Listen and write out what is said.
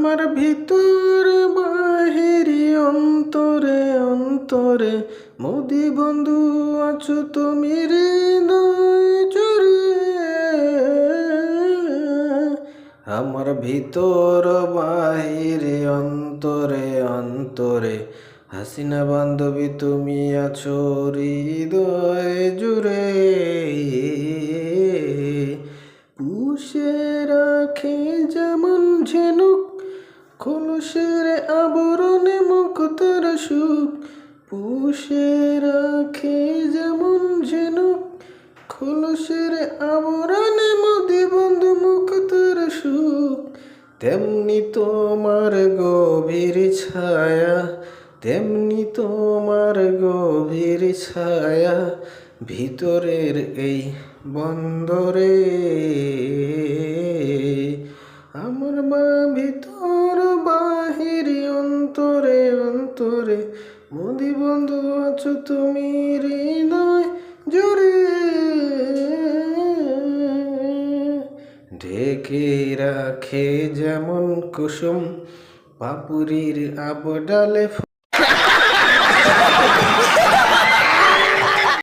আমার ভিতর বাহিরি অন্তরে অন্তরে। মোদি বন্ধু, আছো তুমি হৃদয় জুড়ে আমার ভিতর বাহিরে অন্তরে অন্তরে। হাসিনা বান্ধবী, তুমি আছো হৃদয় জুড়ে। পুষে রাখে যেমন ঝিনুক খোলসের আবরণে মুক্তর সুখ পুষে রাখে যেমন ঝিনুক, খোলসের আবরণে মোদি বন্ধু মুক্তর সুখ। তেমনি তোমার গভীর ছায়া, তেমনি তোমার গভীর ছায়া ভিতরের এই বন্দরে। আমার মা ভিতর অন্তরে অন্তরে। মোদি বন্ধু আছো তুমি হৃদয় জোরে। ঢেকে রাখে যেমন কুসুম পাপুরির আবডালে